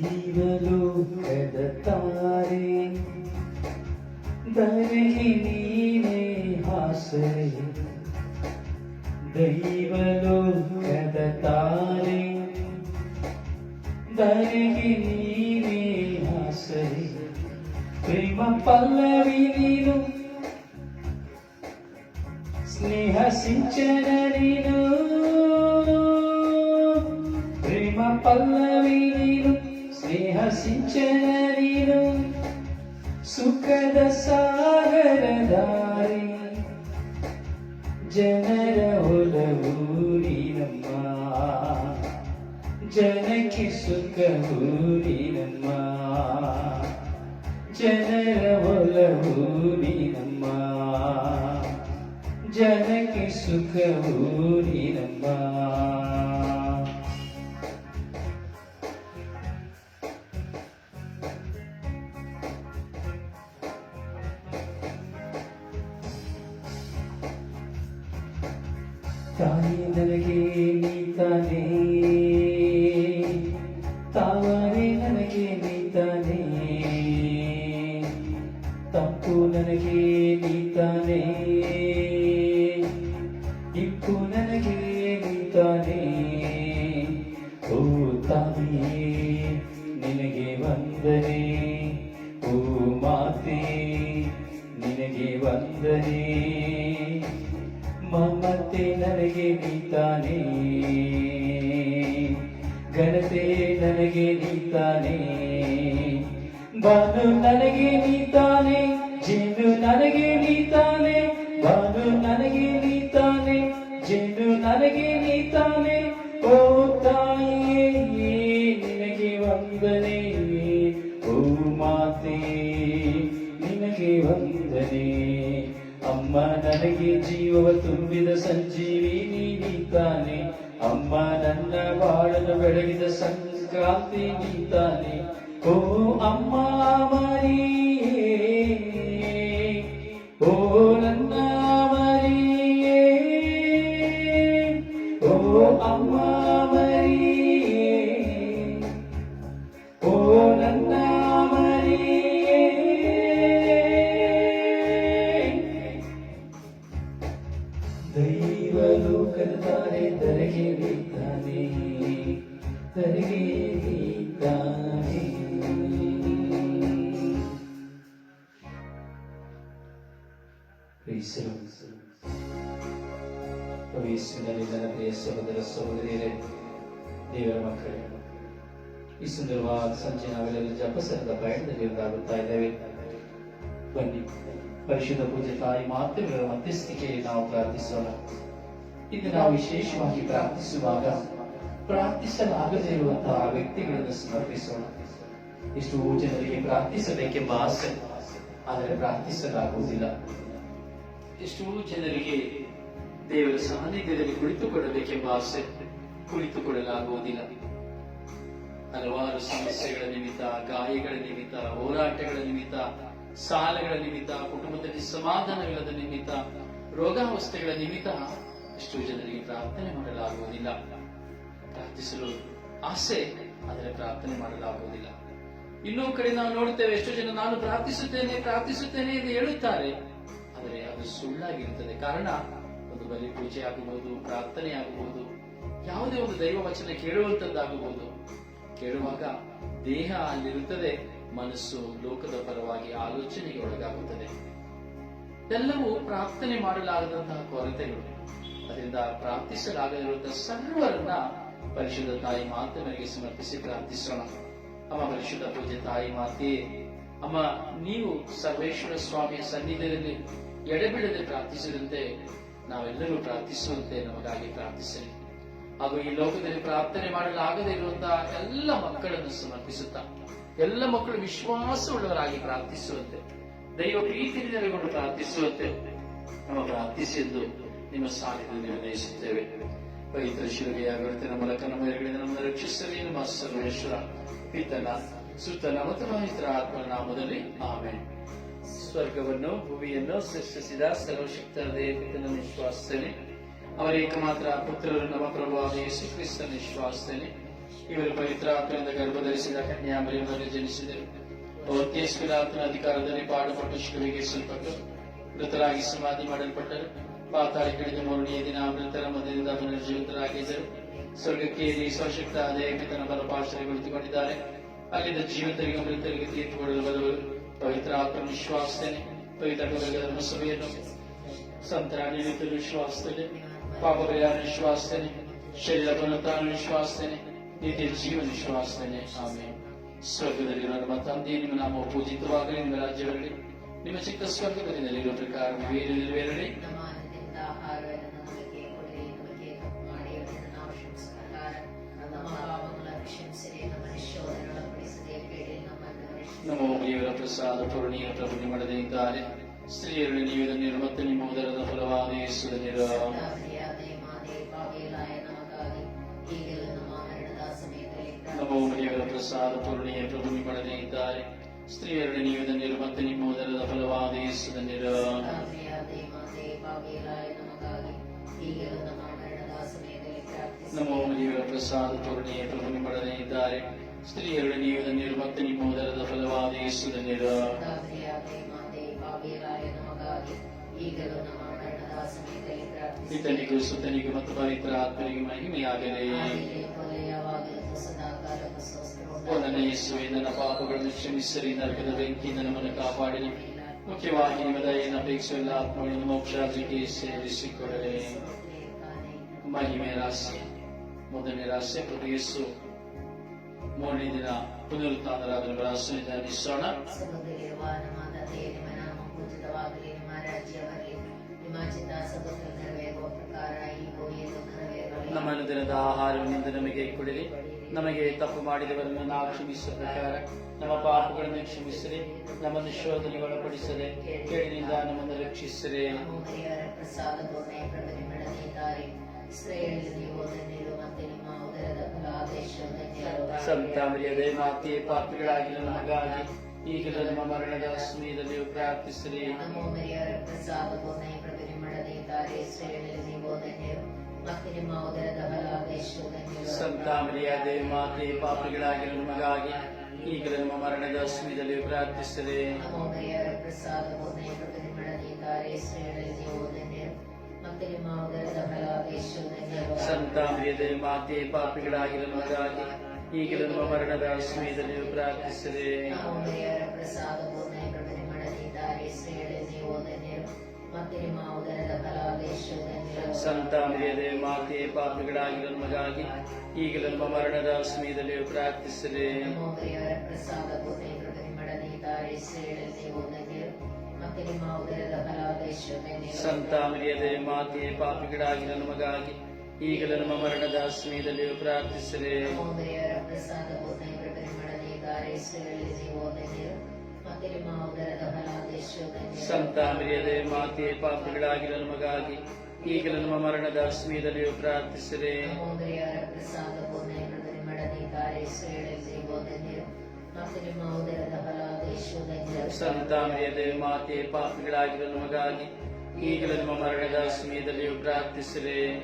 ದೈವಲೋಕದ ತಾರೆ ಧರೆಗೆ ನೀನೇ ಹಾಸರೆ 언제나 익숙해 우리 엄마 ಬಾನು ನನಗೆ ನೀತಾನೆ ಜೇನು ನನಗೆ ನೀತಾನೆ ಬಾನು ನನಗೆ ನೀತಾನೆ ಜೇನು ನನಗೆ ನೀತಾನೆ ಓ ತಾಯಿಯೇ, ನಿನಗೆ ವಂದನೆ, ಓ ಮಾತೆ, ನಿನಗೆ ವಂದನೆ. ಅಮ್ಮ ನನಗೆ ಜೀವವ ತುಂಬಿದ ಸಂಜೀವಿ ನೀತಾನೆ ಅಮ್ಮ ನನ್ನ ಬಾಳಲು ಬೆಳಗಿದ ಸಂಕ್ರಾಂತಿ ನೀತಾನೆ. ಓ ಅಮ್ಮ ಮರಿಯೇ ಓ ನನ್ನ ಮರಿಯೇ. ಓ ಅಮ್ಮ ಮರಿಯೇ. ಓ ನನ್ನ ಮರಿಯೇ. ದೈವಲೋಕದ ತಾರೆ ತರಗೆ ನೀತಾನೆ. ಕ್ರೈಸ್ತರು ಯೇಸುವಿನಲ್ಲಿ ನನ್ನ ಪ್ರಿಯ ಸಹೋದರ ಸಹೋದರಿಯರೇ ದೇವರ ಮಕ್ಕಳೇ ಈ ಸುಂದರವಾದ ಸಂಜೆ ನಾವೆಲ್ಲರೂ ಜಪಸರದ ಪಯಣದಲ್ಲಿ ಒಂದಾಗುತ್ತಾ ಇದ್ದೇವೆ ಬನ್ನಿ ಪರಿಶುದ್ಧ ಪೂಜೆ ತಾಯಿ ಮಾತೃಗಳ ಮಧ್ಯಸ್ಥಿಕೆಯಲ್ಲಿ ನಾವು ಪ್ರಾರ್ಥಿಸೋಣ ಇಂದು ನಾವು ವಿಶೇಷವಾಗಿ ಪ್ರಾರ್ಥಿಸುವಾಗ ಪ್ರಾರ್ಥಿಸಲಾಗದೇ ಇರುವಂತಹ ವ್ಯಕ್ತಿಗಳನ್ನು ಸಮರ್ಪಿಸೋಣ. ಎಷ್ಟೋ ಜನರಿಗೆ ಪ್ರಾರ್ಥಿಸಬೇಕೆಂಬ ಆಸೆ, ಆದರೆ ಪ್ರಾರ್ಥಿಸಲಾಗುವುದಿಲ್ಲ. ಎಷ್ಟೋ ಜನರಿಗೆ ದೇವರ ಸಾನ್ನಿಧ್ಯದಲ್ಲಿ ಕುಳಿತುಕೊಳ್ಳಬೇಕೆಂಬ ಆಸೆ, ಕುಳಿತುಕೊಳ್ಳಲಾಗುವುದಿಲ್ಲ. ಹಲವಾರು ಸಮಸ್ಯೆಗಳ ನಿಮಿತ್ತ, ಗಾಯಗಳ ನಿಮಿತ್ತ, ಹೋರಾಟಗಳ ನಿಮಿತ್ತ, ಸಾಲಗಳ ನಿಮಿತ್ತ, ಕುಟುಂಬದಲ್ಲಿ ಸಮಾಧಾನಗಳ ನಿಮಿತ್ತ, ರೋಗಾವಸ್ಥೆಗಳ ನಿಮಿತ್ತ, ಎಷ್ಟೋ ಜನರಿಗೆ ಪ್ರಾರ್ಥನೆ ಮಾಡಲಾಗುವುದಿಲ್ಲ. ಪ್ರಾರ್ಥಿಸಲು ಆಸೆ ಆದರೆ ಪ್ರಾರ್ಥನೆ ಮಾಡಲಾಗುವುದಿಲ್ಲ. ಇನ್ನೂ ಕಡೆ ನಾವು ನೋಡುತ್ತೇವೆ, ಎಷ್ಟೋ ಜನ ನಾನು ಪ್ರಾರ್ಥಿಸುತ್ತೇನೆ ಪ್ರಾರ್ಥಿಸುತ್ತೇನೆ ಎಂದು ಹೇಳುತ್ತಾರೆ. ಆದರೆ ಅದು ಸುಳ್ಳಾಗಿರುತ್ತದೆ. ಕಾರಣ, ಒಂದು ಬಲಿ ಪೂಜೆ ಆಗಬಹುದು ಪ್ರಾರ್ಥನೆ ಆಗಬಹುದು ಯಾವುದೇ ಒಂದು ದೈವ ವಚನ ಕೇಳುವಂತದ್ದಾಗಬಹುದು ಕೇಳುವಾಗ ದೇಹ ಅಲ್ಲಿರುತ್ತದೆ, ಮನಸ್ಸು ಲೋಕದ ಪರವಾಗಿ ಆಲೋಚನೆಗೆ ಒಳಗಾಗುತ್ತದೆ. ಎಲ್ಲವೂ ಪ್ರಾರ್ಥನೆ ಮಾಡಲಾಗದಂತಹ ಕೊರತೆಗಳು. ಅದರಿಂದ ಪ್ರಾರ್ಥಿಸಲಾಗದಿರುವಂತಹ ಸರ್ವರನ್ನ ಪರಿಶುದ್ಧ ತಾಯಿ ಮಾತನಿಗೆ ಸಮರ್ಪಿಸಿ ಪ್ರಾರ್ಥಿಸೋಣ. ಅಮ್ಮ ಪರಿಶುದ್ಧ ಪೂಜೆ ತಾಯಿ ಮಾತೆ, ಅಮ್ಮ, ನೀವು ಸರ್ವೇಶ್ವರ ಸ್ವಾಮಿಯ ಸನ್ನಿಧಿಯಲ್ಲಿ ಎಡೆಬಿಡದೆ ಪ್ರಾರ್ಥಿಸಿದಂತೆ ನಾವೆಲ್ಲರೂ ಪ್ರಾರ್ಥಿಸುವಂತೆ ನಮಗಾಗಿ ಪ್ರಾರ್ಥಿಸಲಿ. ಹಾಗೂ ಈ ಲೋಕದಲ್ಲಿ ಪ್ರಾರ್ಥನೆ ಮಾಡಲಾಗದೇ ಇರುವಂತಹ ಎಲ್ಲ ಮಕ್ಕಳನ್ನು ಸಮರ್ಪಿಸುತ್ತಾ, ಎಲ್ಲ ಮಕ್ಕಳು ವಿಶ್ವಾಸವುಳ್ಳವರಾಗಿ ಪ್ರಾರ್ಥಿಸುವಂತೆ, ದೈವ ಪ್ರೀತಿ ನೆಲೆಗೊಂಡು ಪ್ರಾರ್ಥಿಸುವಂತೆ ನಮ್ಮ ಪ್ರಾರ್ಥಿಸಿದ್ದು ನಿಮ್ಮ ಸಾಲಿನಲ್ಲಿ ವಿನಯಿಸುತ್ತೇವೆ ಪವಿತ್ರ ಶಿಲುಬೆಯ ಗುರುತಿನ ಮೂಲಕ ನಮ್ಮ ಎದುರುಗಳಿಂದ ನಮ್ಮನ್ನು ರಕ್ಷಿಸಲಿ ನಮ್ಮ ಸರ್ವೇಶ್ವರ ಪಿತನ, ಸುತ್ತನ ಮತ್ತು ಪವಿತ್ರ ಆತ್ಮನ ನಾಮದಲ್ಲಿ ಆಮೇಲೆ ಸ್ವರ್ಗವನ್ನು ಭೂಮಿಯನ್ನು ಸೃಷ್ಟಿಸಿದ ಸರ್ವಶಕ್ತ ದೇವಿತನ ವಿಶ್ವಾಸದಲ್ಲಿ ಅವರ ಏಕಮಾತ್ರ ಪುತ್ರರು ನಮ್ಮ ಪ್ರಭಾವ ಯೇಸು ಕ್ರಿಸ್ತನ ವಿಶ್ವಾಸದಲ್ಲಿ ಇವರು ಪವಿತ್ರಾತ್ಮದಿಂದ ಗರ್ಭಧರಿಸಿದ ಕನ್ಯಾಮರಿಯಮ್ಮನ್ನು ಜನಿಸಿದರು. ಬಹುತೇಶ್ವರಾತ್ಮನ ಅಧಿಕಾರದಲ್ಲಿ ಪಾಡುಪಟ್ಟು ಶಿಲುವಿಗೆ ಸಲ್ಪಟ್ಟು ಮೃತರಾಗಿ ಸಮಾಧಿ ಮಾಡಲ್ಪಟ್ಟರು. ಪಾತಾಳಕ್ಕಿಳಿದ ಮೂರನೆಯ ದಿನ ಮೃತರ ಮಧ್ಯದಿಂದ ಪುನರ್ಜೀವಿತರಾಗಿದ್ದರು ಸ್ವರ್ಗಕ್ಕೇರಿ ಸ್ವಶಕ್ತ ದೇಹಕ್ಕೆ ತನ್ನ ಬಲಪಾಶ್ರಯ ಕುಳಿತುಕೊಂಡಿದ್ದಾರೆ ಅಲ್ಲಿಂದ ಜೀವಿತರಿಗೆ ಮೃತರಿಗೆ ತೀರ್ಪು ಕೊಡಲು ಬರುವರು ಪವಿತ್ರ ಆತ್ಮ ವಿಶ್ವಾಸನೆ ಪವಿತ್ರ ಧರ್ಮಸಭೆಯನ್ನು ಸಂತರ ನಿಮಿತ್ತ ವಿಶ್ವಾಸದಲ್ಲಿ ಪಾಪ ಪರಿಹಾರ ವಿಶ್ವಾಸನೆ ಶರೀರ ಪುನತಾನ ವಿಶ್ವಾಸನೆ ನಿತ್ಯ ಜೀವನ ವಿಶ್ವಾಸನೆ ಆಮೇಲೆ ಸ್ವರ್ಗದಲ್ಲಿ ನಮ್ಮ ತಂದೆ ನಿಮ್ಮ ನಾಮ ಪೂಜಿತವಾಗಲಿ ನಿಮ್ಮ ರಾಜ್ಯ ಬರಲಿ ನಿಮ್ಮ ಚಿಕ್ಕ ಸ್ವರ್ಗದಲ್ಲಿರುವ ಪ್ರಕಾರ ನೆರವೇರಲಿ ನಮ್ಮನ್ನು ರಕ್ಷಿಸಿರಿ. ನಮೋ ದೇವರ ಪ್ರಸಾದ ಪೂರ್ಣಿಯ ಪ್ರಭು ನಿಮ್ಮಡದೆ ಇದ್ದಾರೆ. ಸ್ತ್ರೀಯರಲ್ಲಿ ನೀವು ಇದನ್ನು ಮತ್ತು ನಿಮ್ಮ ಉದರದ ಫಲವಾದ ಯೇಸುದನಿರ ನಮ್ಮ ದೇವರ ಪ್ರಸಾದ ಪೂರ್ಣಿಯ ಪ್ರಭು ನಿಮ್ಮಡದೆ ಇದ್ದಾರೆ. ಸ್ತ್ರೀಯರಲ್ಲಿ ನೀವು ಇದನ್ನು ಮತ್ತು ನಿಮ್ಮ ಉದರದ ಫಲವಾದ ಯೇಸುದನಿರ ಈಗಲೂ ನಮ್ಮ ಮರಣದ ಸಮಯದಲ್ಲಿ ಪ್ರಾರ್ಥಿಸಿ ನಮೋ ದೇವರ ಪ್ರಸಾದ ಪೂರ್ಣಿಯ ಪ್ರಭು ನಿಮ್ಮಡದೆ ಇದ್ದಾರೆ ಸ್ತ್ರೀಯರು ನೀವು ಇದನ್ನು ಮತ್ತು ನಿಮ್ಮ ಉದರದ ಫಲವಾದ ಯೇಸು ನಮ್ಮ ಪಿತನಿಗೂ ಸುತನಿಗೂ ಮತ್ತು ಪವಿತ್ರ ಆತ್ಮನಿಗೆ ಮಹಿಮೆಯಾಗಲಿ. ನನ್ನ ಯೇಸುವೆ ನನ್ನ ಪಾಪಗಳನ್ನು ಕ್ಷಮಿಸಲಿ ನರಕದ ಬೆಂಕಿಯಿಂದ ನಮ್ಮನ್ನು ಕಾಪಾಡಿ. ಮುಖ್ಯವಾಗಿ ನಿಮ್ಮ ದಯೆಯನ್ನು ಅಪೇಕ್ಷಿಸುವ ಎಲ್ಲ ಆತ್ಮಗಳನ್ನು ಮೋಕ್ಷಾರ್ಜಿಗೆ ಸೇರಿಸಿಕೊಡಲಿ. ಮಹಿಮೆ ರಾಶಿ ಮೊದಲನೇ ರಾಶಿ ಪ್ರಭು ಯೇಸು ಮೂರನೇ ದಿನ ಪುನರುತ್ಥಾನರಾದ ಸ್ವರ್ಗದಲ್ಲಿರುವ ನಮ್ಮ ದಿನದ ಆಹಾರವನ್ನಿಂದ ನಮಗೆ ಕೊಡಿರಿ ನಮಗೆ ತಪ್ಪು ಮಾಡಿದವರನ್ನು ನಾವು ಕ್ಷಮಿಸುವ ಪ್ರಕಾರ ನಮ್ಮ ಪಾಪಗಳನ್ನು ಕ್ಷಮಿಸಿರಿ ನಮ್ಮನ್ನು ಶೋಧನೆ ಒಳಪಡಿಸದೆ ಕೇಳಿನಿಂದ ನಮ್ಮನ್ನು ರಕ್ಷಿಸಿರಿ ನಮ್ಮ ಹಿರಿಯರ ಪ್ರಸಾದ ಪೂರ್ಣೆ ಪ್ರಭು ನಿಮ್ಮಡನಿದ್ದಾರೆ ಇಸ್ರಾಯೇಲ್ ನೀವು ಧನ್ಯರು ಮತ್ತೆ ನಿಮ್ಮ ಉದರದ ಫಲಾದೇಶ ಧನ್ಯರು ಸಂತ ಮರ್ಯಾದೆ ಮಾತೆ ಪಾಪಿಗಳಾಗಿಲ್ಲ ನಮಗಾಗಿ ಈಗಲೂ ನಮ್ಮ ಮರಣದ ಸಮಯದಲ್ಲಿ ಪ್ರಾರ್ಥಿಸಿರಿ ನೀವು ಧನ್ಯರು ಮತ್ತೆ ನಿಮ್ಮ ಉದರದ ಫಲಾದೇಶ ಧನ್ಯರು ಸಂತ ಮರ್ಯಾದೆ ಮಾತೆ ಪಾಪಿಗಳಾಗಿಲ್ಲ ನಮಗಾಗಿ ಈಗಲೂ ನಮ್ಮ ಮರಣದ ಸಮಯದಲ್ಲಿ ಪ್ರಾರ್ಥಿಸಿರಿ ಪ್ರಸಾದ ಪೂರ್ಣೆ ಪ್ರಭು ನಿಮ್ಮಡನಿದ್ದಾರೆ ಇಸ್ರಾಯೇಲ್ ನೀವು ಧನ್ಯರು ಮತ್ತೆ ನಿಮ್ಮ ಉದರದ ಸಂತ ಮರ್ಯಾದೆ ಮಾತೆ ಪಾಪಿಗಳಾಗಿಲ್ಲ ನಮಗಾಗಿ ಈಗಲೂ ನಮ್ಮ ಮರಣದ ಸಮಯದಲ್ಲಿ ಪ್ರಾರ್ಥಿಸಿದೆ ನಾವು ಹಿರಿಯರ ಪ್ರಸಾದ ಪೂರ್ಣೆ ಪ್ರಭು ನಿಮ್ಮಡನಿದ್ದಾರೆ ಇಸ್ರಾಯೇಲ್ ನೀವು ಧನ್ಯರು ಮತ್ತೆ ನಿಮ್ಮ ಉದರದ ಫಲಾದೇಶ ಧನ್ಯರು ಸಂತ ಮರ್ಯಾದೆ ಮಾತೆ ಪಾಪಿಗಳಾಗಿಲ್ಲ ನಮಗಾಗಿ ಈಗಲೂ ನಮ್ಮ ಮರಣದ ಸಮಯದಲ್ಲಿ ಪ್ರಾರ್ಥಿಸಿರಿ. ನಮ್ಮ ಹಿರಿಯರ ಪ್ರಸಾದ ಪೂರ್ಣೆ ಪ್ರಭು ನಿಮ್ಮಡನಿದ್ದಾರೆ ಇಸ್ರಾಯೇಲ್ ನೀವು ಧನ್ಯರು ಮತ್ತೆ ನಿಮ್ಮ ಉದರದ ಫಲಾದೇಶ ಧನ್ಯರು ಸಂತ ಮರ್ಯಾದೆ ಮಾತೆ ಪಾಪಿಗಳಾಗಿಲ್ಲ ನಮಗಾಗಿ ಈಗಲೂ ನಮ್ಮ ಮರಣದ ಸಮಯದಲ್ಲಿ ಸಂತ ಮರ್ಯಾದೆ ಮಾತೆ ಪಾಪಿಗಳಾಗಿಲ್ಲ ನಮಗಾಗಿ ಈಗಲೂ ನಮ್ಮ ಮರಣದ ಸಮಯದಲ್ಲಿ ಪ್ರಾರ್ಥಿಸಿರಿ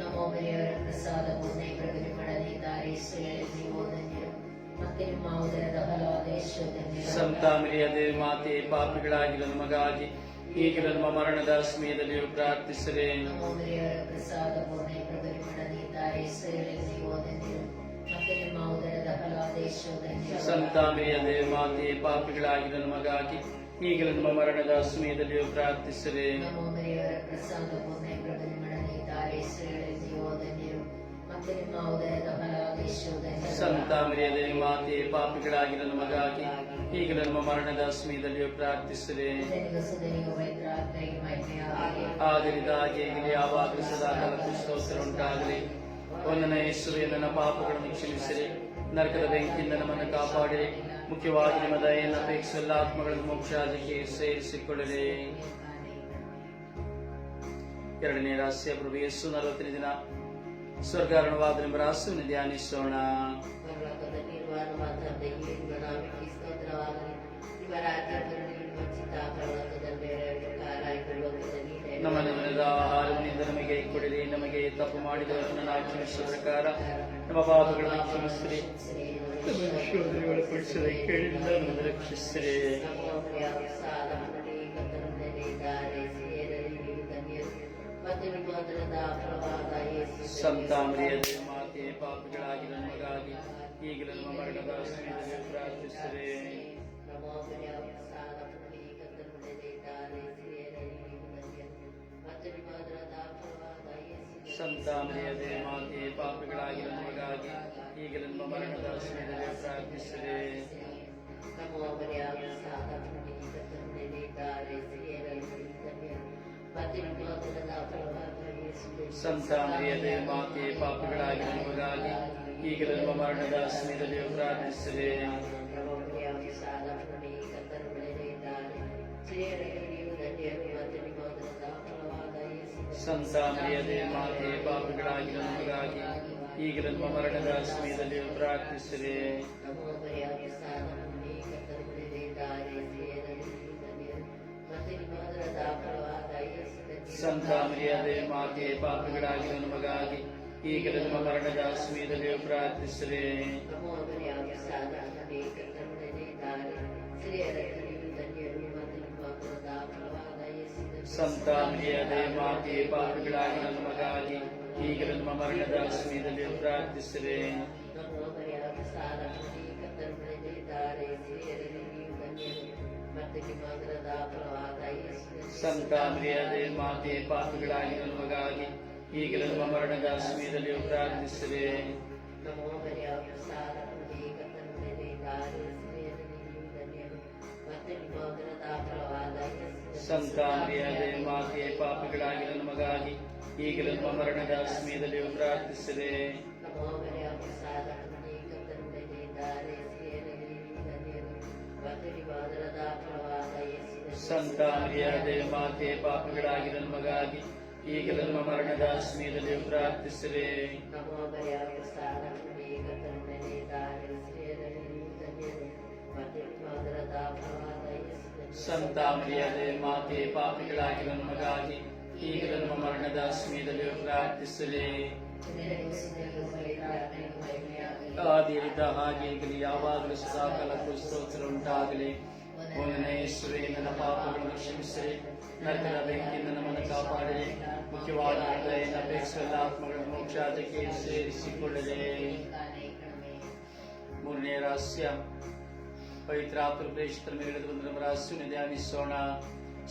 ನಮ್ಮ ಹಿರಿಯರ ಪ್ರಸಾದ ಪೂರ್ಣೆ ಪ್ರಭು ನಿಮ್ಮಡನಿದ್ದಾರೆ ಇಸ್ರಾಯೇಲ್ ನೀವು ಧನ್ಯರು ಮತ್ತೆ ನಿಮ್ಮ ಉದರದ ಫಲಾದೇಶ ಧನ್ಯರು ಸಂತ ಮರ್ಯಾದೆ ಮಾತೆ ಪಾಪಿಗಳಾಗಿಲ್ಲ ನಮಗಾಗಿ ಈಗಲೂ ನಮ್ಮ ಮರಣದ ಸಮಯದಲ್ಲಿ ಪ್ರಾರ್ಥಿಸಿರಿ ನಮ್ಮ ಹಿರಿಯರ ಪ್ರಸಾದ ಪೂರ್ಣೆ ಪ್ರಭು ನಿಮ್ಮಡನಿದ್ದಾರೆ ಇಸ್ರಾಯೇಲ್ ನೀವು ಧನ್ಯರು ಮತ್ತೆ ನಿಮ್ಮ ಉದರದ ಫಲಾದೇಶ ಧನ್ಯರು ಸಂತ ಮರ್ಯಾದೆ ಮಾತೆ ಪಾಪಿಗಳಾಗಿಲ್ಲ ನಮಗಾಗಿ ಈಗಲೂ ನಮ್ಮ ಮರಣದ ಸಮಯದಲ್ಲಿ ಪ್ರಾರ್ಥಿಸಿರಿ ಪ್ರಸಾದ ಪೂರ್ಣೆ ಪ್ರಭು ನಿಮ್ಮಡನಿದ್ದಾರೆ ಇಸ್ರಾಯೇಲ್ ನೀವು ಧನ್ಯರು ಮತ್ತೆ ನಿಮ್ಮ ಉದರದ ಫಲಾದೇಶ ಧನ್ಯರು ಸಂತ ಮರ್ಯಾದೆ ಮಾತೆ ಪಾಪಿಗಳಾಗಿಲ್ಲ ನಮಗಾಗಿ ಈಗಲೂ ನಮ್ಮ ಮರಣದ ಸಮಯದಲ್ಲಿ ಪ್ರಾರ್ಥಿಸರೇ ನಮ್ಮ ಹಿರಿಯರ ಪ್ರಸಾದ ಪೂರ್ಣೆ ಪ್ರಭು ನಿಮ್ಮಡನಿದ್ದಾರೆ ಇಸ್ರಾಯೇಲ್ ಮತ್ತೆ ನಿಮ್ಮ ಉದರದ ಫಲಾದೇಶ ಧನ್ಯರು ಸಂತ ಮರ್ಯಾದೆ ಮಾತೆ ಪಾಪಿಗಳಾಗಿಲ್ಲ ನಮಗಾಗಿ ಈಗಲೂ ನಮ್ಮ ಮರಣದ ಸಮಯದಲ್ಲಿ ಪ್ರಾರ್ಥಿಸಿರಿ ಆದರಿದಾಗಿ ಹೇಗೆ ಯಾವಾಗಲೂ ಸದಾ ಕಾಲಕ್ಕೂ ಉಂಟಾಗಲಿ ಒಂದನ ಯೇಸುವೆ ನನ್ನ ಪಾಪಗಳನ್ನು ಕ್ಷಮಿಸಿರಿ. ನರಕದ ಬೆಂಕಿಯಿಂದ ನಮ್ಮನ್ನು ಕಾಪಾಡಿರಿ. ಮುಖ್ಯವಾಗಿ ನಿಮ್ಮ ದಯೆಯನ್ನು ಎಲ್ಲ ಆತ್ಮಗಳನ್ನು ಮೋಕ್ಷಾದಿಗೆ ಸೇರಿಸಿಕೊಳ್ಳಿರಿ. ಎರಡನೇ ರಹಸ್ಯ ಪ್ರಭು ಯೇಸು, ನಲವತ್ತನೇ ದಿನ. ಸ್ವರ್ಗಾರಣವಾದ ನಿಮ್ಮ ರಹಸ್ಯವನ್ನು ಧ್ಯಾನಿಸೋಣ. ನಮಗೆ ಕೊಡಿರಿ ನಮಗೆ ತಪ್ಪು ಮಾಡಿದವರನ್ನು ನಾವು ಕ್ಷಮಿಸುವ ಪ್ರಕಾರ ನಮ್ಮ ಪಾಪಗಳನ್ನು ಕ್ಷಮಿಸಿರಿ. ಕೇಳಿಲ್ಲ ನಮ್ಮನ್ನು ರಕ್ಷಿಸಿರಿ. ಸಂತಾಮರಿಯದೆ ಮಾತೆ ಪಾಪಗಳಾಗಿ ನಮಗಾಗಿ ಈಗಲೂ ನಮ್ಮ ಮರಣದ ಪ್ರಾರ್ಥಿಸಿರಿ. ಸಂತಾಮರಿಯದೆ ಮಾತೆ ಪಾಪಿಗಳಾಗಿ ನಮಗಾಗಿ ಈಗಲೂ ನಮ್ಮ ಮರಣದ ಸಮಯದಲ್ಲಿ ಪ್ರಾರ್ಥಿಸಿದೆ ಸಂತಾಮನೆಯ ಮಾತೆ ಪಾಪಿಗಳಾಗಿ ನಮಗಾಗಿ ಈಗಲೂ ನಮ್ಮ ಮರಣದ ಸಮಯದಲ್ಲಿ ಪ್ರಾರ್ಥಿಸಿರಿ. ಸಂತಾಮರಿಯದೆ ಮಾತೆ ಪಾಪಿಗಳಾಗಿ ನಮಗಾಗಿ ಈಗಲೂ ನಮ್ಮ ಮರಣದ ಸಮಯದಲ್ಲಿ ಪ್ರಾರ್ಥಿಸಿರಿ ಸಂತಾಮರಿಯದೆ ಮಾತೆ ಪಾಪಗಳಾಗಿ ನಮಗಾಗಿ ಈಗ ನಮ್ಮ ಮರಣದ ಸಮಯದಲ್ಲಿ ಪ್ರಾರ್ಥಿಸಿರಿ ಸಂತಾಮರಿಯದೆ ಮಾತೆ ನನ್ನ ಮಗಾಗಿ ಈಗ ನಮ್ಮ ಮರಣದ ಸಮಯದಲ್ಲಿ ಪ್ರಾರ್ಥಿಸಿರಿ ಸಂತಾಮರಿಯದೆ ಮಾತೆ ನನ್ನ ಮಗಾಗಿ ಈಗ ನಮ್ಮ ಮರಣದ ಸಮಯದಲ್ಲಿ ಪ್ರಾರ್ಥಿಸಿರಿ ಸಂತಾಮರಿಯದೆ ಮಾತೆ ಪಾಪಿಗಳಾಗಿ ನಮಗಾಗಿ ಈಗಲೂ ನಮ್ಮ ಮರಣದ ಸಮಯದಲ್ಲಿ ಪ್ರಾರ್ಥಿಸಿದೆ. ಸಂತಾನಿಯಾದ ಮಾತೆ ಪಾಪಿಗಳಾಗಿ ನಮಗಾಗಿ ಈಗಲೂ ನಮ್ಮ ಮರಣದ ಸಮಯದಲ್ಲಿ ಪ್ರಾರ್ಥಿಸಿರಿ ಸಂತಾಮರಿಯದೆ ಮಾತೆ, ಪಾಪಿಗಳಾಗಿ ನಮಗಾಗಿ ಈಗ ನಮ್ಮ ಮರಣದ ಸಮಯದಲ್ಲಿ ಪ್ರಾರ್ಥಿಸಲಿ. ಆದಿರಿದ್ದ ಹಾಗೆ ಈಗಲೂ ಯಾವಾಗಲೂ ಸದಾಕಾಲಕ್ಕೂ ಸ್ತೋತ್ರ ಉಂಟಾಗಲಿ. ಒಂದನೇ ಯೇಸುವೆ, ನನ್ನ ಪಾಪಗಳನ್ನು ಕ್ಷಮಿಸಿರಿ. ನರಕದ ಬೆಂಕಿಯಿಂದ ನಮ್ಮನ್ನು ಕಾಪಾಡಲಿ ಮುಖ್ಯವಾದ ಹೃದಯನ ಅಪೇಕ್ಷೆಲ್ಲ ಆತ್ಮಗಳ ಮೋಕ್ಷಾದಕ್ಕೆ ಸೇರಿಸಿಕೊಳ್ಳಲಿ. ಮೂರನೇ ರಹಸ್ಯ. ಪವಿತ್ರ ಪ್ರೇಷಿತರ ಮೇಲೆ ಬಂದ ನಮ್ಮ ರಹಸ್ಯವನ್ನು ಧ್ಯಾನಿಸೋಣ.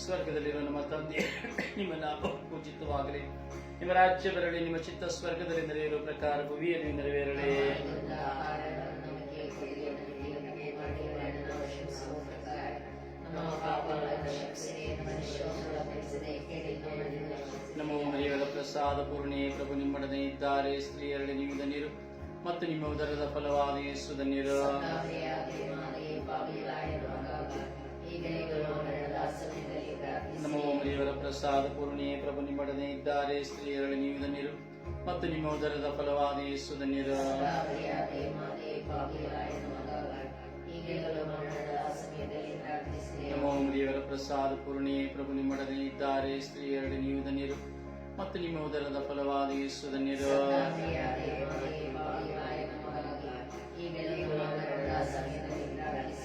ಸ್ವರ್ಗದಲ್ಲಿರುವ ನಮ್ಮ ತಂದೆ ನಿಮ್ಮ ನಾಮ ಪೂಜಿತವಾಗಲಿ ನಿಮ್ಮ ರಾಜ್ಯ ಬರಲಿ, ನಿಮ್ಮ ಚಿತ್ತ ಸ್ವರ್ಗದಲ್ಲಿ ನೆರವೇರುವ ಪ್ರಕಾರ ಭುವಿಯಲ್ಲಿ ನೆರವೇರಲಿ. ನಮೋ ಮರಿಯರ ಪ್ರಸಾದ ಪೂರ್ಣಿ, ಪ್ರಭು ನಿಮ್ಮೊಡನೆ ಇದ್ದಾರೆ. ಸ್ತ್ರೀಯರಲ್ಲಿ ಧನ್ಯರು ಮತ್ತು ನಿಮ್ಮ ಉದರದ ಫಲವಾದ ಯೇಸು ಧನ್ಯರು. ನಮೋ ಮರಿಯವರ ಪ್ರಸಾದ ಪೂರ್ಣಿ ಪ್ರಭು ನಿಮ್ಮೊಡನೆ ಇದ್ದಾರೆ ಸ್ತ್ರೀಯರಲ್ಲಿ ನೀವು ಧನ್ಯರು ಮತ್ತು ನಿಮ್ಮ ಉದರದ ಫಲವಾದ ಯೇಸು ಧನ್ಯರು. ನಮೋ ದೇವರ ಪ್ರಸಾದ ಪೂರ್ಣಿ ಪ್ರಭು ನಿಮ್ಮೊಡನೆ ಇದ್ದಾರೆ ಸ್ತ್ರೀಯರಲ್ಲಿ ನೀವು ಧನ್ಯರು ಮತ್ತು ನಿಮ್ಮ ಉದರದ ಫಲವಾದ ಯೇಸು ಧನ್ಯರು.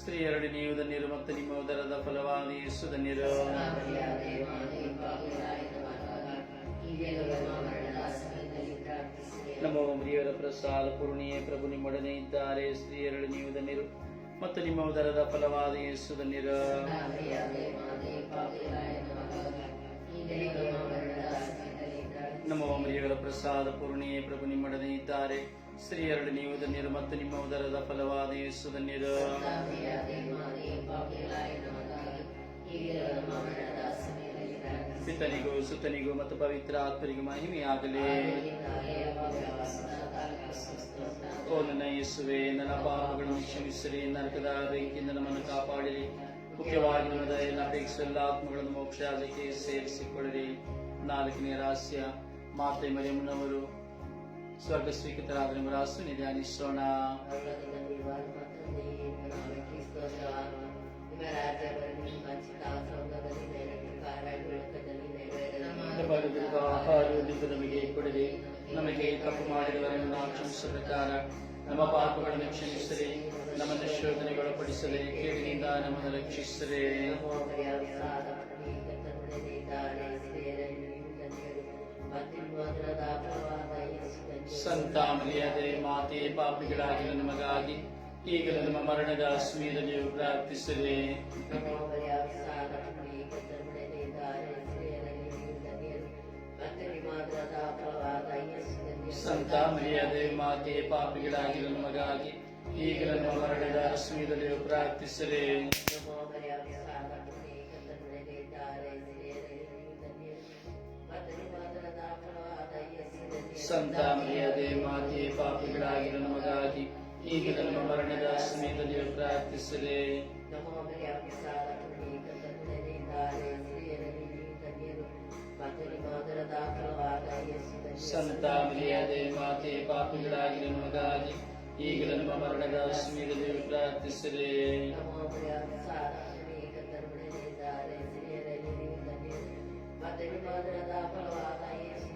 ಸ್ತ್ರೀಯರಲ್ಲಿ ನೀವು ಧನ್ಯರು ಮತ್ತು ನಿಮ್ಮ ಉದರದ ಫಲವಾದ ಯೇಸು ಧನ್ಯರು ನಮ್ಮ ಮರಿಯವರ ಪ್ರಸಾದ ಪೂರ್ಣಿಯೇ ಪ್ರಭು ನಿಮ್ಮೊಡನೆ ಇದ್ದಾರೆ. ಸ್ತ್ರೀಯರಲ್ಲಿ ನೀವು ಧನ್ಯರು ಮತ್ತು ನಿಮ್ಮ ಉದರದ ಫಲವಾದ ಯೇಸು ಧನ್ಯರು ನಮ್ಮ ಮರಿಯವರ ಪ್ರಸಾದ ಪೂರ್ಣಿಯೇ ಪ್ರಭು ನಿಮ್ಮೊಡನೆ ಇದ್ದಾರೆ. ಸ್ತ್ರೀಯರಲ್ಲಿ ನೀವು ಧನ್ಯರು ಮತ್ತು ನಿಮ್ಮ ಉದರದ ಫಲವಾದ ಯೇಸು ಧನ್ಯರು ಪಿತನಿಗೂ, ಸುತನಿಗೂ ಮತ್ತು ಪವಿತ್ರ ಆತ್ಮನಿಗೂ ಮಹಿಮೆಯಾಗಲಿ. ಓ ನನ್ನ ಯೇಸುವೆ, ನನ್ನ ಪಾಪಗಳನ್ನು ಕ್ಷಮಿಸಿರಿ, ನರಕದ ಬೆಂಕಿಯಿಂದ ನಮ್ಮನ್ನು ಕಾಪಾಡಿರಿ. ಮುಖ್ಯವಾಗಿ ನನ್ನ ಆತ್ಮಗಳನ್ನು ಮೋಕ್ಷ ಎಲ್ಲ ಆತ್ಮಗಳನ್ನು ಮೋಕ್ಷಕ್ಕೆ ಸೇರಿಸಿಕೊಳ್ಳಿರಿ. ನಾಲ್ಕನೇ ರಹಸ್ಯ, ಮಾತೆ ಮರಿಯಮ್ಮನವರು ಸ್ವರ್ಗ ಸ್ವೀಕೃತರಾದ ನಿಮ್ಮ ರಾಸು ಧ್ಯಾನಿಸೋಣ ಬರೆದಿರುವ ಆಹಾರದಿಂದ ನಮಗೆ ಕೊಡಿರಿ ನಮಗೆ ತಪ್ಪು ಮಾಡಿದವರನ್ನು ನಾವು ಕ್ಷಮಿಸುವ ಪ್ರಕಾರ ನಮ್ಮ ಪಾಪಗಳನ್ನು ಕ್ಷಮಿಸಿರಿ ನಮ್ಮನ್ನು ಶೋಧನೆಗೊಳಪಡಿಸದೆ ಕೇಳಿನಿಂದ ನಮ್ಮನ್ನು ರಕ್ಷಿಸಿರಿ ಸಂತ ಮರಿಯದೆ ಮಾತೆ ಪಾಪಿಗಳಾಗಿರ ನಮಗಾಗಿ ಈಗಲೂ ನಮ್ಮ ಮರಣದ ಸಮಯದಲ್ಲಿಯೂ ಪ್ರಾರ್ಥಿಸಿದೆ ಸಂತ ಮರಿಯದೆ ಮಾತೆ ಪಾಪಿಗಳಾಗಿರ ನಮಗಾಗಿ ಈಗಲೂ ನಮ್ಮ ಮರಣದ ಸಮಯದಲ್ಲಿಯೂ ಪ್ರಾರ್ಥಿಸಿರಿ ಸಂತ ಮರಿಯದೆ ಮಾತೆ ಪಾಪಿಗಳಾಗಿರ ನಮಗಾಗಿ ಈಗ ನಮ್ಮ ಮರಣದ ಸಮಯದಲ್ಲಿಯೂ ಪ್ರಾರ್ಥಿಸಲೇ ಸಂತ ಮರಿಯದೆ ಮಾತೆ ಪಾಪಿಗಳಾಗಿರ ನಮಗಾಗಿ ಈಗ ನಮ್ಮ ಮರಣದ ಸಮಯದಲ್ಲಿಯೂ ಪ್ರಾರ್ಥಿಸಿರಿ. ಸಂತ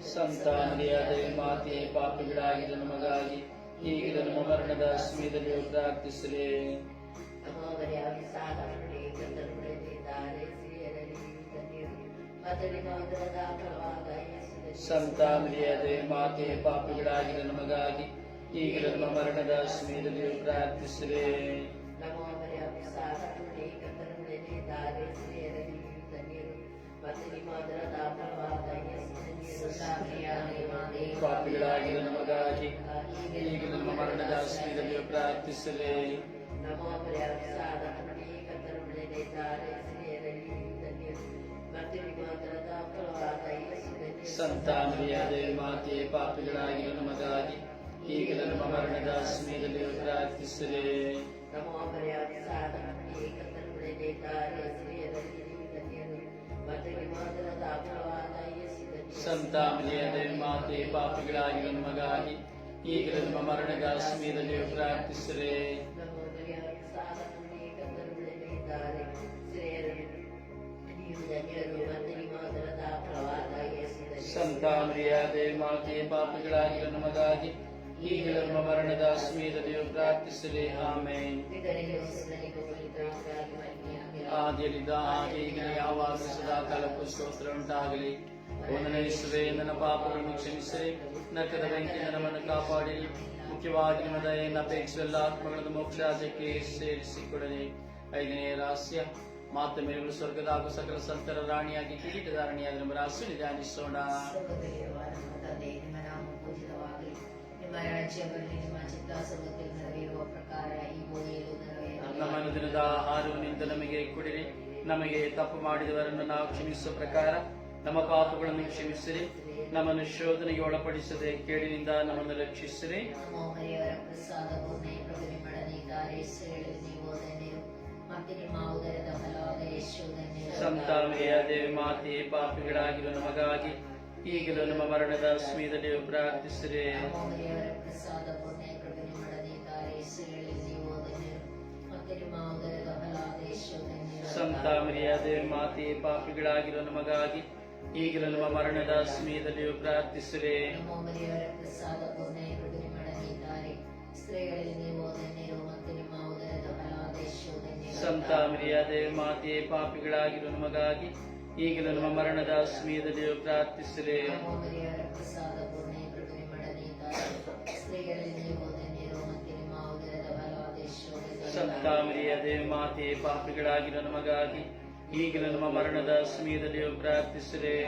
ಮರಿಯದೆ ಮಾತೆ ಪಾಪಿಗಳಾಗಿರ ನಮಗಾಗಿ ಈಗಲೂ ನಮ್ಮ ಮರಣದ ಸಮಯದಲ್ಲಿ ಪ್ರಾರ್ಥಿಸಲಿ. ಸಂತ ಮರಿಯದೆ ಮಾತೆ ಪಾಪಿಗಳಾಗಿರ ನಮಗಾಗಿ ಈಗ ನಮ್ಮ ಮರಣದ ಸಮಯದಲ್ಲಿಯೂ ಪ್ರಾರ್ಥಿಸಿರಿ ಪಾಪಿಗಳಾಗಿರ ನಮಗಾಗಿ ಈಗಲೂ ನಮ್ಮ ಮರಣದ ಸಮಯದಲ್ಲಿಯೂ ಪ್ರಾರ್ಥಿಸಿರಿ ಸಂತ ಮರಿಯದೆ ಮಾತೆ ಪಾಪಿಗಳಾಗಿರ ನಮಗಾಗಿ ಈಗಲೂ ನಮ್ಮ ಮರಣದ ಸಮಯದಲ್ಲಿಯೂ ಪ್ರಾರ್ಥಿಸಿರಿ ಸಂತ ಮರಿಯದೆ ಮಾತೆ ಮಗ ಆಗಿ ಈಗ ನಮ್ಮ ಮರಣದ ಸಮಯದಲ್ಲಿಯೂ ಪ್ರಾರ್ಥಿಸಿರಿ. ಸಂತ ಮರಿಯದೆ ಮಾತೆ ಪಾಪಿಗಳಾಗಿರ ಆಗಿ ಈಗ ನಮ್ಮ ಮರಣದ ಸಮಯದಲ್ಲಿಯೂ ಪ್ರಾರ್ಥಿಸಿರಿ. ಆಮೆ ಆದಿಯಲ್ಲಿದ್ದ ಹಾಗೆ ಈಗ ಯಾವಾಗ ಸದಾ ಕಾಲಕ್ಕೂ ಸ್ತೋತ್ರ ಉಂಟಾಗಲಿ. ಒಂದನೇ ಇಸುವೆ ನನ್ನ ಪಾಪಗಳನ್ನು ಕ್ಷಮಿಸಿರಿ ನರಕದ ಬೆಂಕಿಯಿಂದ ನಮ್ಮನ್ನು ಕಾಪಾಡಿರಿ ಮುಖ್ಯವಾಗಿ ನಿಮ್ಮ ದಯೆಯನ್ನು ಅಪೇಕ್ಷಿಸುವ ಎಲ್ಲ ಆತ್ಮಗಳನ್ನು ಮೋಕ್ಷಾಜಕ್ಕೆ ಸೇರಿಸಿಕೊಡಲಿ. ಐದನೇ ರಹಸ್ಯ ಮಾತ ಮೇಲುಗಳು ಸ್ವರ್ಗದ ಹಾಗೂ ಸಕಲ ಸಂತರ ರಾಣಿಯಾಗಿ ಕಿರೀಟಧಾರಣಿಯಾದ ನಮ್ಮ ರಾಶಿ ಧ್ಯಾನಿಸೋಣ. ನಿಮ್ಮ ರಾಜ್ಯ ಬರಲಿ ನಿಮ್ಮ ನೆರವೇರುವ ಪ್ರಕಾರ ಅನುದಿನದ ಆಹಾರವನ್ನಿಂದ ನಮಗೆ ಕೊಡಿರಿ. ನಮಗೆ ತಪ್ಪು ಮಾಡಿದವರನ್ನು ನಾವು ಕ್ಷಮಿಸುವ ಪ್ರಕಾರ ನಮ್ಮ ಪಾಪಗಳನ್ನು ಕ್ಷಮಿಸಿರಿ ನಮ್ಮನ್ನು ಶೋಧನೆಗೆ ಒಳಪಡಿಸದೆ ಕೇಳಿನಿಂದ ನಮ್ಮನ್ನು ರಕ್ಷಿಸಿರಿ. ನಮೋ ಮರಿಯವರ ಪ್ರಸಾದ ಪೂರ್ಣೆ ಪ್ರಭು ನಿಮ್ಮೊಡನೆ ಇದ್ದಾರೆ ಸ್ತ್ರೀಯರಲ್ಲಿ ನೀವು ಧನ್ಯರು ಮತ್ತೆ ನಿಮ್ಮ ಉದರದ ಫಲವಾದ ಯೇಸು ಧನ್ಯರು ಸಂತ ಮೇಯ ದೇವಿ ಮಾತೆ ಪಾಪಿಗಳಾಗಿರುವ ನಮಗಾಗಿ ಈಗಲೂ ನಮ್ಮ ಮರಣದ ಸಮಯದಲ್ಲಿ ಪ್ರಾರ್ಥಿಸಿರಿ. ಸಂತಾಮರಿಯ ದೇವಿ ಮಾತೆ ಪಾಪಿಗಳಾಗಿರುವ ನಮಗಾಗಿ ಈಗಲೂ ಮರಣದ ಸಮಯದಲ್ಲಿಯೂ ಪ್ರಾರ್ಥಿಸುವೆ. ಸಂತ ಮರ್ಯಾದೆ ಮಾತೆ ಪಾಪಿಗಳಾಗಿರುವ ನಮಗಾಗಿ ಈಗಲೂ ನಮ್ಮ ಮರಣದ ಸಮಯದಲ್ಲಿಯೂ ಪ್ರಾರ್ಥಿಸುವೆ. ಸಂತ ಮರ್ಯಾದೆ ಮಾತೆ ಪಾಪಿಗಳಾಗಿರುವ ನಮಗಾಗಿ ಈಗಲೂ ನಮ್ಮ ಮರಣದ ಸಮಯದಲ್ಲಿ ಫಲವಾದ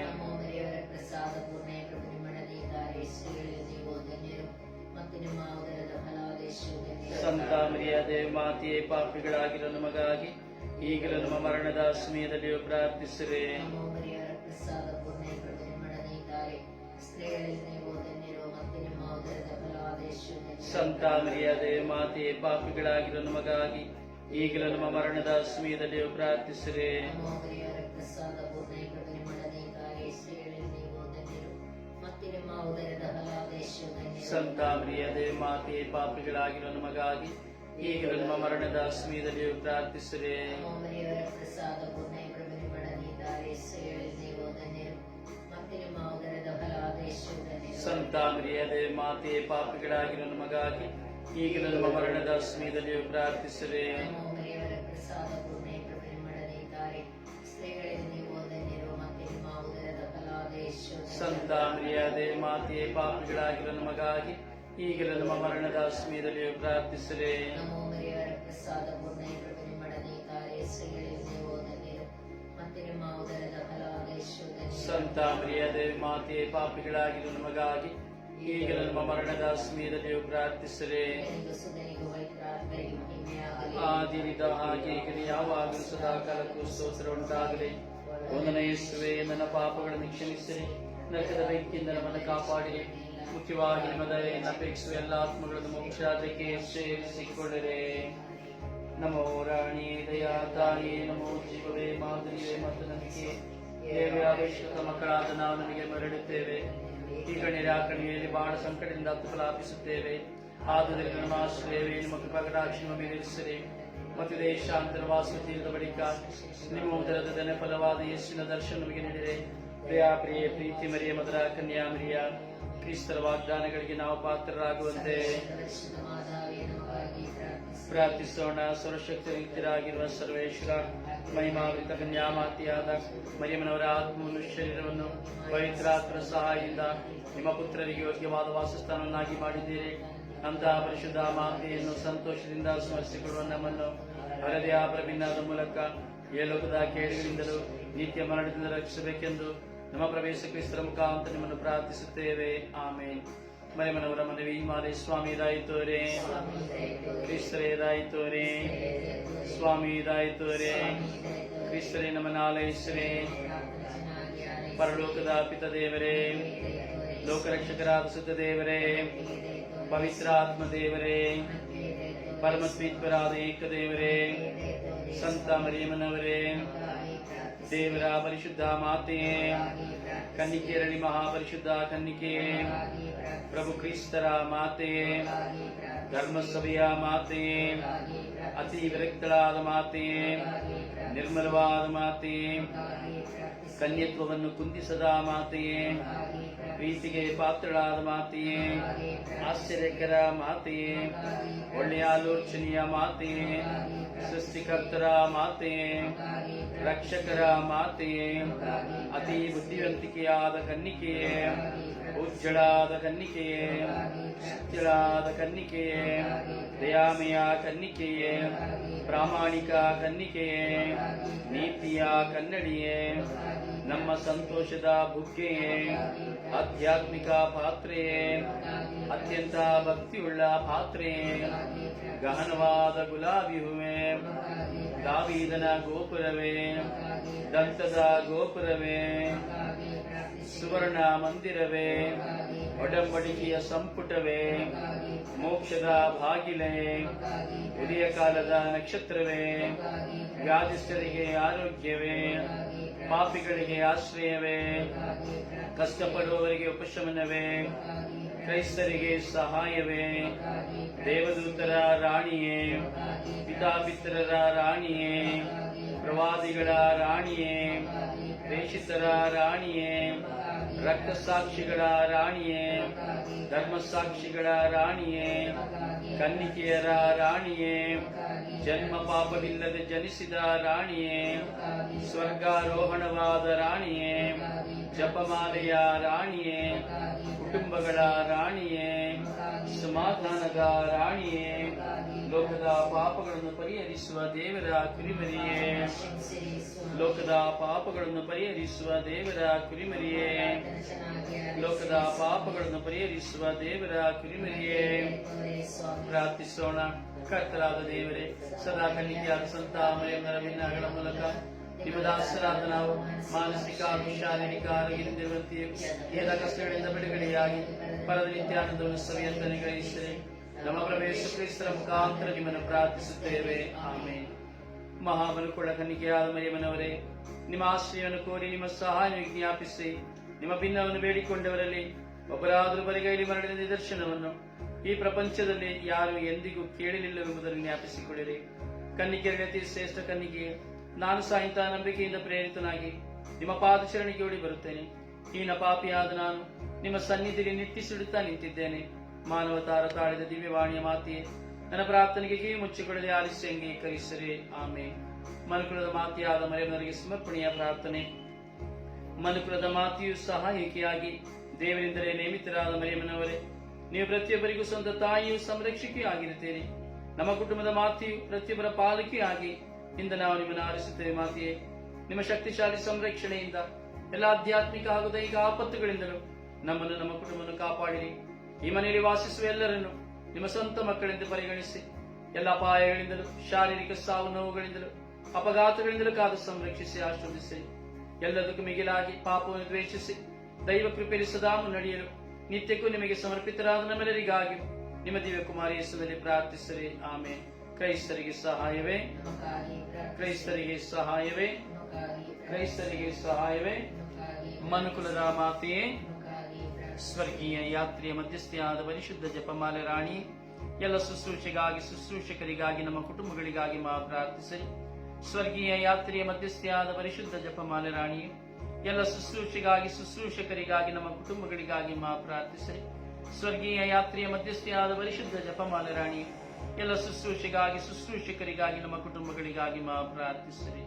ಸಂತ ಮರಿಯ ದೇವ ಮಾತೆಯೇ, ಪಾಪಿಗಳಾಗಿರೋ ನಮಗಾಗಿ ಈಗಲೂ ನಮ್ಮ ಮರಣದ ಸಮಯದಲ್ಲಿ ಫಲವಾದ ಸಂತ ಮರಿಯ ದೇವ ಮಾತೆಯೇ, ಪಾಪಿಗಳಾಗಿರೋ ನಮಗಾಗಿ ಈಗಲೂ ನಮ್ಮ ಮರಣದ ಸಮಯದಲ್ಲಿಯೂ ಪ್ರಾರ್ಥಿಸಿರಿ. ನಮೋ ಮಾತೆ ಪಾಪಿಗಳಾಗಿರೋ ನಮಗಾಗಿ ಈಗಲೂ ನಮ್ಮ ಮರಣದ ಸಮಯದಲ್ಲಿಯೂ ಪ್ರಾರ್ಥಿಸಿರಿ. ನಮೋ ಮಾತೆ ಪಾಪಿಗಳಾಗಿರೋ ಪೂರ್ಣ ಪ್ರಭು ನಮ್ಮ ಮರಣದ ಸಮಯದಲ್ಲಿ ಧನ್ಯರು. ಸಂತ ಮರ್ಯಾದೆ ಮಾತೆಯೇ ಪಾಪಿಗಳಾಗಿರೋ ನಮಗಾಗಿ ಈಗಲೂ ನಮ್ಮ ಮರಣದ ಸಮಯದಲ್ಲಿ ಧನ್ಯರು. ಸಂತ ಮರ್ಯಾದೆ ಮಾತೆಯೇ ಪಾಪಿಗಳಾಗಿರೋ ನಮಗಾಗಿ ಈಗಲೂ ನಮ್ಮ ಮರಣದ ಪವಿತ್ರಾತ್ಮರಿಗೂ ಮಹಿಮೆಯಾಗಲಿ. ಆದಿರಿದ ಹಾಗೆ ಈಗ ಯಾವಾಗಲೂ ಸದಾ ಕಾಲಕ್ಕೂ ಸ್ತೋತ್ರ ಉಂಟಾಗಲಿ. ಒಂದನೇ ಯೇಸುವೆ, ನನ್ನ ಪಾಪಗಳನ್ನು ಕ್ಷಮಿಸಿರಿ. ನರಕದ ಬೆಂಕಿಯಿಂದ ನಮ್ಮನ್ನು ಕಾಪಾಡಿ ಮುಖ್ಯವಾಗಿ ನಿಮ್ಮ ಅಪೇಕ್ಷಿಸುವ ಎಲ್ಲ ಆತ್ಮಗಳನ್ನು ಮೋಕ್ಷಾದಕ್ಕೆ ಸೇರಿಸಿಕೊಳ್ಳರೆ ನಮೋ ರಾಣಿ ದಯಾ ತಾಯಿ, ನಮೋ ಜೀವವೇ ಮಾಧುರ್ಯವೇ ಮತ್ತು ನಂಬಿಕೆ ದೇವೇ ಅಪೇಕ್ಷಿತ ಮಕ್ಕಳಾದ ನಾವು ನನಗೆ ಮರಳುತ್ತೇವೆ. ಈಗ ನಿರಾಕರಣೆಯಲ್ಲಿ ಬಹಳ ಸಂಕಟದಿಂದ ತುಲಾಪಿಸುತ್ತೇವೆ ಆದುದರಿಂದ ನಮ್ಮ ಆಶ್ರಯವೇ ನಿಮ್ಮ ಕೃಪಕಟಾಕ್ಷ ನಮ್ಮ ಮೇಲೆ ಇರಿಸಿರಿ ಮತ್ತು ದೇಶಾಂತರ ತೀರಿದ ಬಳಿಕ ನಿಮ್ಮ ಉದರದ ದನ ಫಲವಾದ ಯೇಸುವಿನ ದರ್ಶನ ನಮಗೆ ನೀಡಿದೆ ಪ್ರಿಯ ಪ್ರಿಯ, ಪ್ರೀತಿ, ಮರಿಯ, ಮದರ, ಕನ್ಯಾ, ಮರಿಯ ಕ್ರಿಸ್ತರ ವಾಗ್ದಾನಗಳಿಗೆ ನಾವು ಪಾತ್ರರಾಗುವಂತೆ. ಪ್ರಾರ್ಥಿಸೋಣ. ಸರ್ವಶಕ್ತಿ ರೀತಿಯಾಗಿರುವ ಸರ್ವೇಶ್ವರ ಮಹಿಮಾವೃತ ಕನ್ಯಾಮಾತಿಯಾದ ಮರಿಯಮ್ಮನವರ ಆತ್ಮವನ್ನು, ಶರೀರವನ್ನು ಪವಿತ್ರಾತ್ಮರ ಸಹಾಯದಿಂದ ನಿಮ್ಮ ಪುತ್ರರಿಗೆ ಯೋಗ್ಯವಾದ ವಾಸಸ್ಥಾನವನ್ನಾಗಿ ಮಾಡಿದ್ದೀರಿ. ಅಂತಹ ಪರಿಶುದ್ಧ ಮಾತೆಯನ್ನು ಸಂತೋಷದಿಂದ ಸ್ಮರಿಸಿಕೊಳ್ಳುವ ನಮ್ಮನ್ನು ಹರದೆಯ ಪ್ರಭಿನ್ನಾದ ಮೂಲಕ ಈ ಲೋಕದ ಕೇಳಿಗಳಿಂದಲೂ ನಿತ್ಯ ಮರಣದಿಂದ ರಕ್ಷಿಸಬೇಕೆಂದು ನಮ್ಮ ಪ್ರವೇಶ ಕ್ರಿಸ್ತರ ಮುಖಾಂತರ ನಿಮ್ಮನ್ನು ಪ್ರಾರ್ಥಿಸುತ್ತೇವೆ. ಆಮೇಲೆ ಮರಿಯಮ್ಮನವರ ಮನವಿ ಮಾರೆ ಸ್ವಾಮಿ ಇದಾಯಿತೋರೆ ಕ್ರಿಸ್ತರೇ ಇದಾಯಿತೋರೆ ಸ್ವಾಮಿ ಇದಾಯಿತೋರೆ ಕ್ರಿಸ್ತರೇ ನಮ್ಮನ್ನು ಆಲೈಸರೆ ಪರಲೋಕದ ಪಿತ ದೇವರೇ ಲೋಕರಕ್ಷಕರಾದ ಸುತ್ತ ದೇವರೇ ಪವಿತ್ರಾತ್ಮ ದೇವರೇ ಪರಮಸ್ವೀತ್ವರಾದ ಏಕ ದೇವರೇ ಸಂತ ಮರಿಯಮ್ಮನವರೇ ದೇವರ ಪರಿಶುದ್ಧ ಮಾತೆಯೇ ಮಹಾ ಮಹಾಪರಿಶುದ್ಧ ಕನ್ನಿಕೆಯೇ ಪ್ರಭು ಕ್ರಿಸ್ತರ ಮಾತೆ. ಧರ್ಮಸಭೆಯ ಮಾತೆ. ಅತಿ ವಿರಕ್ತಳಾದ ಮಾತೆ. ನಿರ್ಮಲವಾದ ಮಾತೆ. ಕನ್ಯತ್ವವನ್ನು ಕುಂದಿಸದ ಮಾತೆಯೇ ಪ್ರೀತಿಗೆ ಪಾತ್ರಳಾದ ಮಾತೆಯೇ ಆಶ್ಚರ್ಯಕರ ಮಾತೆಯೇ ಒಳ್ಳೆಯ ಆಲೋಚನೆಯ ಮಾತೆಯೇ ಸೃಷ್ಟಿಕರ್ತರ ಮಾತೆಯೇ ರಕ್ಷಕರ ಮಾತೆಯೇ ಅತಿ ಬುದ್ಧಿವಂತಿಕೆಯಾದ ಕನ್ನಿಕೆಯೇ ಉಜ್ಜಳಾದ ಕನ್ನಿಕೆಯೇ ಶಕ್ತಿಳಾದ ಕನ್ನಿಕೆಯೇ ದಯಾಮಯ ಕನ್ನಿಕೆಯೇ, ಪ್ರಾಮಾಣಿಕ ಕನ್ನಿಕೆಯೇ, ನೀತಿಯ ಕನ್ನಡಿಯೇ, ನಮ್ಮ ಸಂತೋಷದ ಬುಗ್ಗೆಯೇ ಆಧ್ಯಾತ್ಮಿಕ ಪಾತ್ರೆಯೇ ಅತ್ಯಂತ ಭಕ್ತಿಯುಳ್ಳ ಪಾತ್ರೆಯೇ ಗಹನವಾದ ಗುಲಾಬಿ ಹೂವೆ ದಾವೀದನ ಗೋಪುರವೇ. ದಂತದ ಗೋಪುರವೇ. ಸುವರ್ಣ ಮಂದಿರವೇ. ಒಡಂಬಡಿಕೆಯ ಸಂಪುಟವೇ. ಮೋಕ್ಷದ ಬಾಗಿಲೇ ಉದಯ ಕಾಲದ ನಕ್ಷತ್ರವೇ. ವ್ಯಾಧಿಸ್ಥರಿಗೆ ಆರೋಗ್ಯವೇ. ಪಾಪಿಗಳಿಗೆ ಆಶ್ರಯವೇ. ಕಷ್ಟಪಡುವವರಿಗೆ ಉಪಶಮನವೇ. ಕ್ರೈಸ್ತರಿಗೆ ಸಹಾಯವೇ. ದೇವದೂತರ ರಾಣಿಯೇ. ಪಿತಾಪಿತ್ರರ ರಾಣಿಯೇ. ಪ್ರವಾದಿಗಳ ರಾಣಿಯೇ. ಪ್ರೇಷಿತರ ರಾಣಿಯೇ. ರಕ್ತಸಾಕ್ಷಿಗಳ ರಾಣಿಯೇ ಧರ್ಮ ಸಾಕ್ಷಿಗಳ ರಾಣಿಯೇ, ಕನ್ನಿಕೆಯರ ರಾಣಿಯೇ, ಜನ್ಮ ಪಾಪವಿಲ್ಲದೆ ಜನಿಸಿದ ರಾಣಿಯೇ, ಸ್ವರ್ಗಾರೋಹಣವಾದ ರಾಣಿಯೇ, ಜಪಮಾಲೆಯ ರಾಣಿಯೇ, ಕುಟುಂಬಗಳ ರಾಣಿಯೇ, ಸಮಾಧಾನದ ರಾಣಿಯೇ ಲೋಕದ ಪಾಪಗಳನ್ನು ಪರಿಹರಿಸುವ ದೇವರ ಕುರಿಮರಿಯೇ. ಲೋಕದ ಪಾಪಗಳನ್ನು ಪರಿಹರಿಸುವ ದೇವರ ಕುರಿಮರಿಯೇ. ಲೋಕದ ಪಾಪಗಳನ್ನು ಪರಿಹರಿಸುವ ದೇವರ ಕುರಿಮರಿಯೇ. ಪ್ರಾರ್ಥಿಸೋಣ. ಕರ್ತರಾದ ದೇವರೇ, ಸದಾ ಕನ್ನಿಕೆಯಾದ ಸಂತ ಮಯಮರ ಭಿನ್ನಗಳ ಮೂಲಕ ನಿಮ್ಮ ದಾಸರಾದ ನಾವು ಮಾನಸಿಕ, ಶಾರೀರಿಕ, ಆರೋಗ್ಯದಿಂದ ಎಲ್ಲ ಕಷ್ಟಗಳಿಂದ ಬಿಡುಗಡೆಯಾಗಿ ಪರದ ನಿತ್ಯಾನಂದವನ್ನು ಸವಿಯಂತನೆ ಗ್ರಹಿಸಿದೆ ನಮ್ಮ ಪ್ರವೇಶ ಕ್ರಿಸ್ತರ ಮುಖಾಂತರ ನಿಮ್ಮನ್ನು ಪ್ರಾರ್ಥಿಸುತ್ತೇವೆ. ಆಮೇಲೆ ಮಹಾಬಲುಕುಳ ಕನ್ನಿಕೆಯಾದ ಮರಿಯಮ್ಮನವರೇ, ನಿಮ್ಮ ಆಶ್ರಯವನ್ನು ಕೋರಿ ನಿಮ್ಮ ಸಹಾಯ ವಿಜ್ಞಾಪಿಸಿ, ನಿಮ್ಮ ಭಿನ್ನವನ್ನು ಬೇಡಿಕೊಂಡವರಲ್ಲಿ ಒಬ್ಬರಾದರೂ ಬರಿಗೈಲಿ ಮರಳಿದ ನಿದರ್ಶನವನ್ನು ಈ ಪ್ರಪಂಚದಲ್ಲಿ ಯಾರು ಎಂದಿಗೂ ಕೇಳಲಿಲ್ಲವೆಂಬುದನ್ನು ಜ್ಞಾಪಿಸಿಕೊಳ್ಳಿರಿ. ಕನ್ನಿಕೆ ಅತಿ ಶ್ರೇಷ್ಠ ಕನ್ನಿಕೆ ನಾನು ಸಹ ನಂಬಿಕೆಯಿಂದ ಪ್ರೇರಿತನಾಗಿ ನಿಮ್ಮ ಪಾದಚರಣೆಗೆ ಓಡಿ ಬರುತ್ತೇನೆ. ಹೀನ ಪಾಪಿಯಾದ ನಾನು ನಿಮ್ಮ ಸನ್ನಿಧಿಗೆ ನಿಟ್ಟಿಸಿಡುತ್ತಾ ನಿಂತಿದ್ದೇನೆ. ಮಾನವ ತಾರ ತಾಳಿದ ದಿವ್ಯವಾಣಿಯ ಮಾತೆಯೇ ನನ್ನ ಪ್ರಾರ್ಥನೆಗೆ ಮುಚ್ಚಿಕೊಳ್ಳದೆ ಆಲಿಸಿ ಅಂಗೀಕರಿಸರೆ. ಆಮೆ ಮನುಕುಲದ ಮಾತೆಯಾದ ಮರೆಯವರಿಗೆ ಸಮರ್ಪಣೆಯ ಪ್ರಾರ್ಥನೆ. ಮನುಕುಲದ ಮಾತೆಯು ಏಕೆಯಾಗಿ ದೇವರಿಂದಲೇ ನೇಮಿತರಾದ ಮರಿಯಮ್ಮನವರೇ, ನೀವು ಪ್ರತಿಯೊಬ್ಬರಿಗೂ ಸ್ವಂತ ತಾಯಿಯು ಸಂರಕ್ಷಕಿ ಆಗಿರುತ್ತೇನೆ ನಮ್ಮ ಕುಟುಂಬದ ಮಾತೆಯು ಪ್ರತಿಯೊಬ್ಬರ ಪಾಲಕಿಯಾಗಿ ಇಂದು ನಾವು ನಿಮ್ಮನ್ನು ಆರಿಸುತ್ತೇವೆ ಮಾತೆಯೇ. ನಿಮ್ಮ ಶಕ್ತಿಶಾಲಿ ಸಂರಕ್ಷಣೆಯಿಂದ, ಎಲ್ಲ ಆಧ್ಯಾತ್ಮಿಕ ಹಾಗೂ ದೈಹಿಕ ಆಪತ್ತುಗಳಿಂದಲೂ ನಮ್ಮನ್ನು ನಮ್ಮ ಕುಟುಂಬವನ್ನು ಕಾಪಾಡಿರಿ. ಈ ಮನೆಯಲ್ಲಿ ವಾಸಿಸುವ ಎಲ್ಲರನ್ನು ನಿಮ್ಮ ಸ್ವಂತ ಮಕ್ಕಳೆಂದು ಪರಿಗಣಿಸಿ. ಎಲ್ಲ ಅಪಾಯಗಳಿಂದಲೂ, ಶಾರೀರಿಕ ಸಾವು ನೋವುಗಳಿಂದಲೂ, ಅಪಘಾತಗಳಿಂದಲೂ ಕಾದು ಸಂರಕ್ಷಿಸಿ ಆಶೀರ್ವದಿಸಿ ಎಲ್ಲದಕ್ಕೂ ಮಿಗಿಲಾಗಿ ಪಾಪವನ್ನು ದ್ವೇಷಿಸಿ, ದೈವ ಕೃಪೆಯಲ್ಲಿ ಸದಾ ಮುನ್ನಡೆಯಲು ನಿತ್ಯಕ್ಕೂ ನಿಮಗೆ ಸಮರ್ಪಿತರಾದ ನಮ್ಮೆಲ್ಲರಿಗಾಗಿ ನಿಮ್ಮ ದಿವ್ಯ ಕುಮಾರಿ ಹೆಸರಲ್ಲಿ ಪ್ರಾರ್ಥಿಸಿರಿ ಆಮೆ ಕ್ರೈಸ್ತರಿಗೆ ಸಹಾಯವೇ? ಕ್ರೈಸ್ತರಿಗೆ ಸಹಾಯವೇ? ಕ್ರೈಸ್ತರಿಗೆ ಸಹಾಯವೇ? ಮನುಕುಲದ ಮಾತೆಯೇ. ಸ್ವರ್ಗೀಯ ಯಾತ್ರೆಯ ಮಧ್ಯಸ್ಥೆಯಾದ ಪರಿಶುದ್ಧ ಜಪಮಾಲೆ ರಾಣಿ, ಎಲ್ಲ ಶುಶ್ರೂಷೆಗಾಗಿ, ಶುಶ್ರೂಷಕರಿಗಾಗಿ, ನಮ್ಮ ಕುಟುಂಬಗಳಿಗಾಗಿ ಮಾ ಪ್ರಾರ್ಥಿಸಿ ಸ್ವರ್ಗೀಯ ಯಾತ್ರೆಯ ಮಧ್ಯಸ್ಥೆಯಾದ ಪರಿಶುದ್ಧ ಜಪಮಾಲೆ ರಾಣಿ, ಎಲ್ಲ ಶುಶ್ರೂಷೆಗಾಗಿ, ಶುಶ್ರೂಷಕರಿಗಾಗಿ, ನಮ್ಮ ಕುಟುಂಬಗಳಿಗಾಗಿ ಮಾ ಪ್ರಾರ್ಥಿಸಿ ಸ್ವರ್ಗೀಯ ಯಾತ್ರೆಯ ಮಧ್ಯಸ್ಥೆಯಾದ ಪರಿಶುದ್ಧ ಜಪಮಾಲೆ ರಾಣಿ, ಎಲ್ಲ ಶುಶ್ರೂಷೆಗಾಗಿ, ಶುಶ್ರೂಷಕರಿಗಾಗಿ, ನಮ್ಮ ಕುಟುಂಬಗಳಿಗಾಗಿ ಮಾ ಪ್ರಾರ್ಥಿಸಿರಿ.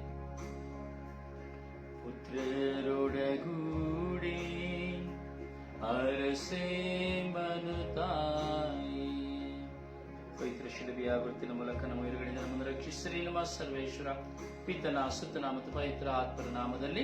ಪುತ್ರರೊಡಗೂಡಿ ಅರಸೆ ಮನುತಾಯಿ ಪವಿತ್ರ ಶಿಲುಬೆಯ ಗುರುತಿನ ಮೂಲಕ ನಮ್ಮ ಎದುರುಗಳಿಂದ ನಮ್ಮನ್ನು ರಕ್ಷಿಸಿರಿ ನಮ್ಮ ಸರ್ವೇಶ್ವರ. ಪಿತನ ಸುತ್ತನ ಮತ್ತು ಪವಿತ್ರ ಆತ್ಮರ ನಾಮದಲ್ಲಿ